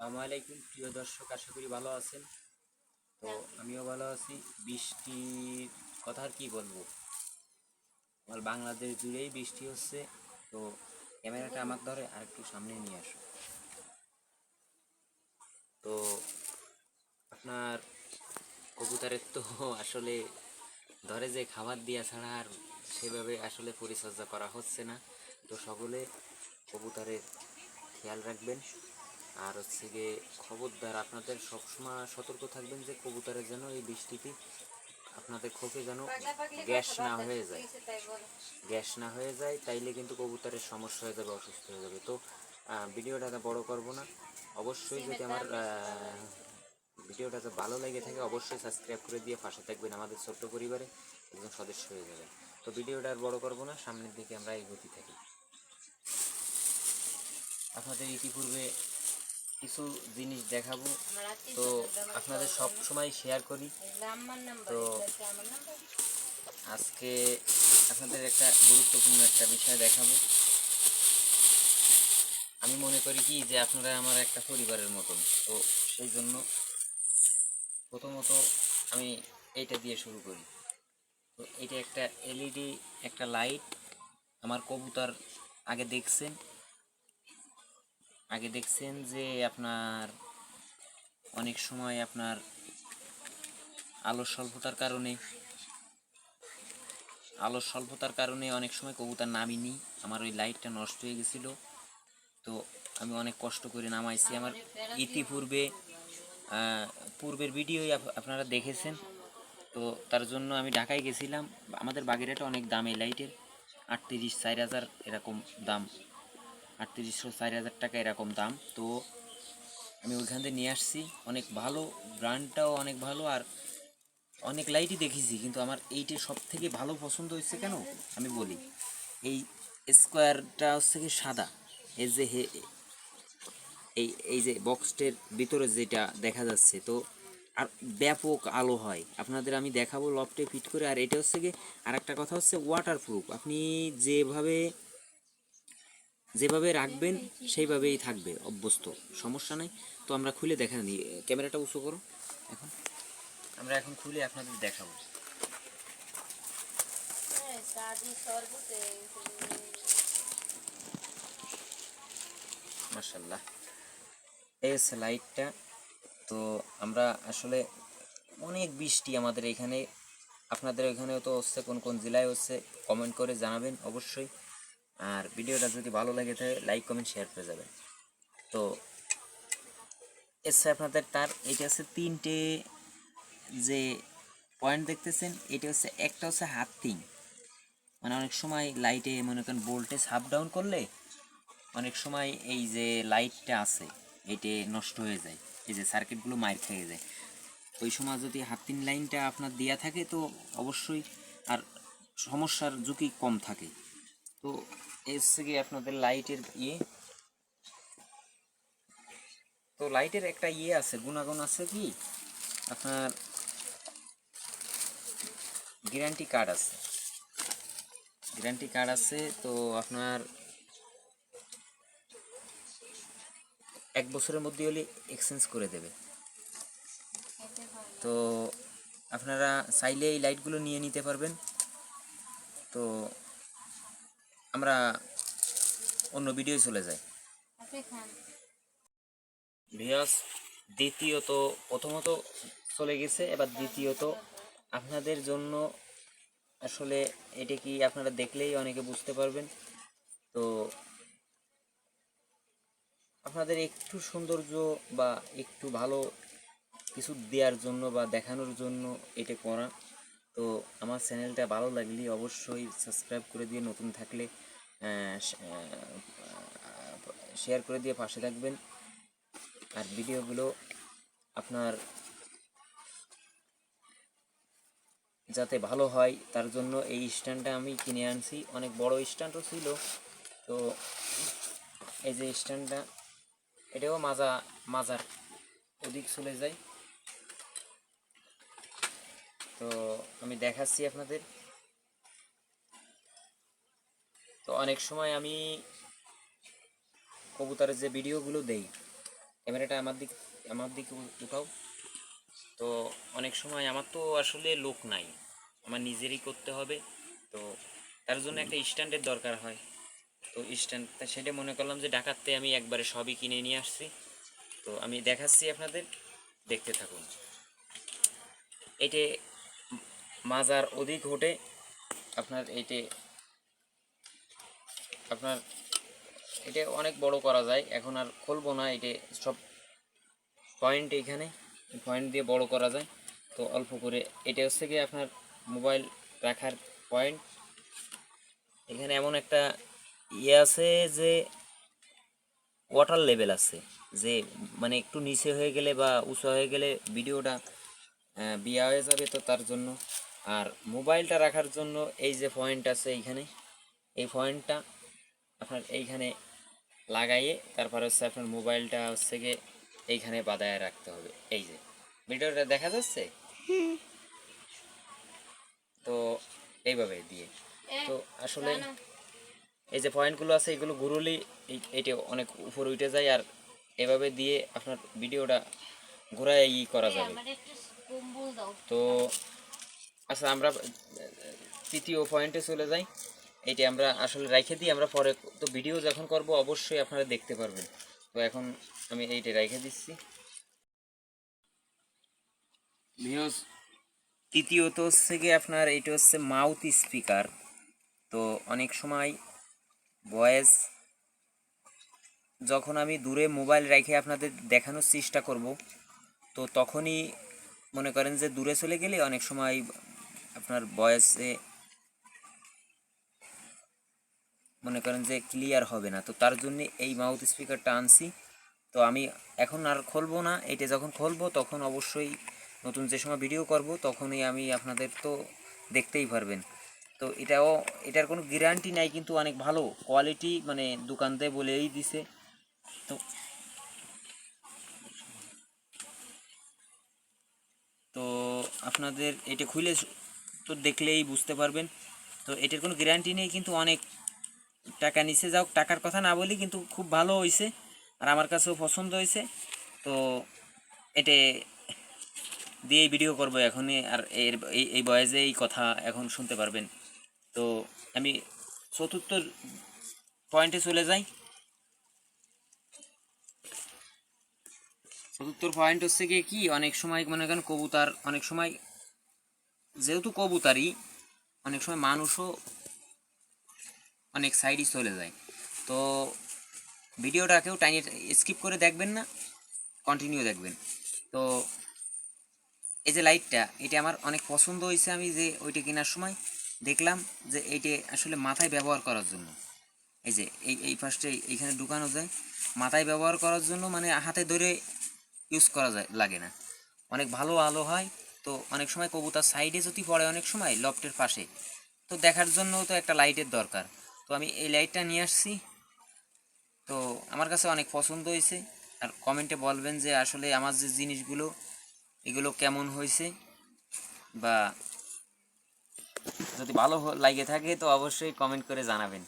আসসালামু আলাইকুম প্রিয় দর্শক আশা করি ভালো আছেন। তো আমিও ভালো আছি। বৃষ্টির কথা আর কি বলব? আমার বাংলাদেশ জুড়েই বৃষ্টি হচ্ছে তো ক্যামেরাটা আমার ধরে আর একটু সামনে নিয়ে আসো। তো আপনার কবুতরের তো আসলে ধরে যে খাবার দেওয়া ছাড়া আর সেভাবে আসলে পরিচর্যা করা হচ্ছে না। তো সকলে কবুতরের খেয়াল রাখবেন। আর হচ্ছে গিয়ে খবরদার, আপনাদের সবসময় সতর্ক থাকবেন যে কবুতরের যেন এই বৃষ্টিতে আপনাদের খোপে যেন গ্যাস না হয়ে যায়। গ্যাস না হয়ে যায়, তাইলে কিন্তু কবুতরের সমস্যা হয়ে যাবে, অসুস্থ হয়ে যাবে। তো ভিডিওটা বড় করব না। অবশ্যই যদি আমার ভিডিওটা তো ভালো লেগে থাকে, অবশ্যই সাবস্ক্রাইব করে দিয়ে পাশে থাকবেন আমাদের ছোট্ট পরিবারে, একজন সদস্য হয়ে যাবেন তো, ভিডিওটা আর বড় করব না, সামনের দিকে আমরা এগোতে থাকি। আপনাদের ইতিপূর্বে কিছু জিনিস দেখাবো। তো আপনাদের সব সময় শেয়ার করি। তো আজকে আপনাদের একটা গুরুত্বপূর্ণ একটা বিষয় দেখাবো। আমি মনে করি কি যে আপনারা আমার একটা পরিবারের মতন। তো সেই জন্য প্রথমত আমি এইটা দিয়ে শুরু করি। তো এটা একটা এলইডি একটা লাইট আমার কবুতর আগে দেখছেন। আগে দেখছেন যে আপনার অনেক সময় আপনার আলোর স্বল্পতার কারণে আলোর স্বল্পতার কারণে অনেক সময় কবুতর নামিনি। আমার ওই লাইটটা নষ্ট হয়ে গেছিল। তো আমি অনেক কষ্ট করে নামাইছি। আমার ইতিপূর্বে পূর্বের ভিডিওই আপ- আপনারা দেখেছেন। তো তার জন্য আমি ঢাকায় গেছিলাম। আমাদের বাগেরহাটে অনেক দাম এই লাইটের আটত্রিশ, চার হাজার এরকম দাম। আটত্রিশশো চার হাজার টাকা এরকম দাম। তো আমি ওইখান থেকে নিয়ে আসছি। অনেক ভালো, ব্র্যান্ডটাও অনেক ভালো আর অনেক লাইটই দেখেছি। কিন্তু আমার এইটা সব থেকে ভালো পছন্দ হয়েছে কেন? আমি বলি, এই স্কোয়ারটা হচ্ছে কি সাদা। এই যে হে, এই এই যে বক্সটের ভিতরে যেটা দেখা যাচ্ছে, তো আর ব্যাপক আলো হয়। আপনাদের আমি দেখাবো লফটে ফিট করে। আর এটা হচ্ছে কি আর একটা কথা হচ্ছে ওয়াটারপ্রুফ আপনি যেভাবে যেভাবে রাখবেন, সেইভাবেই থাকবে, অভ্যস্ত। সমস্যা নেই। তো আমরা খুলে দেখা নিই ক্যামেরাটা উঁচু করো। এখন? আমরা এখন খুলে আপনাদের দেখাবো। মার্শাল্লাহ এই লাইটটা, তো আমরা আসলে অনেক বৃষ্টি আমাদের এখানে। আপনাদের এখানেও তো হচ্ছে, কোন কোন জেলায় হচ্ছে কমেন্ট করে জানাবেন অবশ্যই। আর ভিডিওটা যদি ভালো লাগে থাকে লাইক কমেন্ট শেয়ার করে যাবেন। তো, এসে আপনাদের তার এটা হচ্ছে তিনটে যে পয়েন্ট দেখতেছেন, এটা হচ্ছে একটা হচ্ছে হাতিং মানে অনেক সময় লাইটে মনে করেন ভোল্টেজ হাফ ডাউন করলে অনেক সময় এই যে লাইটটা আছে, এটে নষ্ট হয়ে যায়, এই যে সার্কিটগুলো মার খেয়ে যায়। ওই সময় যদি হাতিন লাইনটা আপনার দেওয়া থাকে তো অবশ্যই, আর সমস্যার ঝুঁকি কম থাকে। তো এর থেকে আপনাদের লাইটের ইয়ে। তো লাইটের একটা ইয়ে আছে, গুণাগুণ আছে কি? আপনার গ্যারান্টি কার্ড আছে। গ্যারান্টি কার্ড আছে, তো আপনার এক বছরের মধ্যে হলে এক্সচেঞ্জ করে দেবে। তো আপনারা চাইলে এই লাইটগুলো নিয়ে নিতে পারবেন। তো আমরা অন্য ভিডিও চলে যাই। ভিয়াস দ্বিতীয়ত প্রথমত চলে গেছে এবার দ্বিতীয়ত আপনাদের জন্য আসলে এটা কি আপনারা দেখলেই অনেকে বুঝতে পারবেন? তো আপনাদের একটু সৌন্দর্য বা একটু ভালো কিছু দেওয়ার জন্য বা দেখানোর জন্য এটা করা। তো আমার চ্যানেলটা ভালো লাগলে অবশ্যই সাবস্ক্রাইব করে দিয়ে নতুন থাকলে শেয়ার করে দিয়ে পাশে থাকবেন। আর ভিডিওগুলো আপনার যাতে ভালো হয়, তার জন্য এই স্ট্যান্ডটা আমি কিনে আনছি। অনেক বড় স্ট্যান্ডও ছিল। তো এই যে স্ট্যান্ডটা, এটাও মাজা, মাজার ওদিক চলে যায়। তো আমি দেখাচ্ছি আপনাদের। তো অনেক সময় আমি কবুতরের যে ভিডিওগুলো দেই, ক্যামেরাটা আমার দিক, আমার দিকে লুকাও তো অনেক সময় আমার তো আসলে লোক নাই, আমার নিজেরই করতে হবে। তো তার জন্য একটা স্ট্যান্ডের দরকার হয়। তো স্ট্যান্ড, তা সেটা মনে করলাম যে ডাকাতে আমি একবারে সবই কিনে নিয়ে আসছি। তো আমি দেখাচ্ছি আপনাদের, দেখতে থাকুন। এটে মাজার অধিক ঘটে আপনার এইটে আপনার এটা অনেক বড় করা যায়। এখন আর খুলবো না, এটা সব পয়েন্ট এখানে পয়েন্ট দিয়ে বড় করা যায়। তো অল্প করে, এটা হচ্ছে কি আপনার মোবাইল রাখার পয়েন্ট এখানে এমন একটা ইয়ে আছে যে ওয়াটার লেভেল আছে, যে মানে একটু নিচে হয়ে গেলে বা উঁচু হয়ে গেলে ভিডিওটা বিয়া হয়ে যাবে তো তার জন্য। আর মোবাইলটা রাখার জন্য এই যে পয়েন্ট আছে এইখানে এই পয়েন্টটা আপনার এইখানে লাগাইয়ে তারপর হচ্ছে আপনার মোবাইলটা হচ্ছে গিয়ে এইখানে বাদায় রাখতে হবে। এই যে ভিডিওটা দেখা যাচ্ছে? তো এইভাবে দিয়ে। তো আসলে এই যে পয়েন্টগুলো আছে এগুলো ঘুরলি এইটা অনেক উপরে উঠে যায় আর এভাবে দিয়ে আপনার ভিডিওটা ঘোরায় ই করা যাবে। তো আচ্ছা আমরা তৃতীয় পয়েন্টে চলে যাই। এইটা আমরা আসলে রেখে দিই, আমরা পরে তো ভিডিও যখন করব, অবশ্যই আপনারা দেখতে পারবেন। তো এখন আমি এইটা রেখে দিচ্ছি। ভিউজ তৃতীয়ত হচ্ছে গিয়ে আপনার, এইটা হচ্ছে মাউথ স্পিকার। তো অনেক সময় ভয়েস যখন আমি দূরে মোবাইল রেখে আপনাদের দেখানোর চেষ্টা করব, তো তখনই মনে করেন যে দূরে চলে গেলে অনেক সময় আপনার ভয়েসে মনে করেন যে ক্লিয়ার হবে না। তো তার জন্য এই মাউথ স্পিকারটা আনছি। তো আমি এখন আর খুলবো না। এটা যখন খুলবো, তখন অবশ্যই নতুন যে সময় ভিডিও করব, তখনই আমি আপনাদের তো দেখতেই পারবেন। তো এটাও, এটার কোনো গ্যারান্টি নাই, কিন্তু অনেক ভালো কোয়ালিটি মানে দোকানতে বলেই দিছে। তো তো আপনাদের এটা খুলে তো দেখলেই বুঝতে পারবেন। তো এটার কোনো গ্যারান্টি নেই, কিন্তু অনেক টাকা নিচে যাও টাকার কথা না বলি, কিন্তু খুব ভালো হয়েছে আর আমার কাছেও পছন্দ হয়েছে তো এটা দিয়ে ভিডিও করব এখনই আর এর, এই বয়সে এই কথা এখন শুনতে পারবেন। তো আমি চতুর্থ পয়েন্টে চলে যাই। চতুর্থ পয়েন্ট হচ্ছে গিয়ে কি, অনেক সময় মনে করেন কবুতর, অনেক সময় যেহেতু কবুতারই, অনেক সময় মানুষও অনেক সাইডই চলে যায়। তো ভিডিওটা কেউ টাইনি স্কিপ করে দেখবেন না কন্টিনিউ দেখবেন। তো এই যে লাইটটা এটা আমার অনেক পছন্দ হয়েছে আমি যে ওইটা কেনার সময় দেখলাম যে এইটা আসলে মাথায় ব্যবহার করার জন্য। এই যে এই এই ফার্স্টে এইখানে ঢুকানো যায়, মাথায় ব্যবহার করার জন্য মানে হাতে ধরে ইউজ করা যায়, লাগে না। অনেক ভালো আলো হয়, তো অনেক সময় কবুতার সাইডে যদি পড়ে অনেক সময় লফটের পাশে, তো দেখার জন্য তো একটা লাইটের দরকার। তো আমি এই লাইটটা নিয়ে আসছি। তো আমার কাছে অনেক পছন্দ হয়েছে। আর কমেন্টে বলবেন যে আসলে আমার যে জিনিসগুলো, এগুলো কেমন হয়েছে? বা যদি ভালো লাগে থাকে তো অবশ্যই কমেন্ট করে জানাবেন।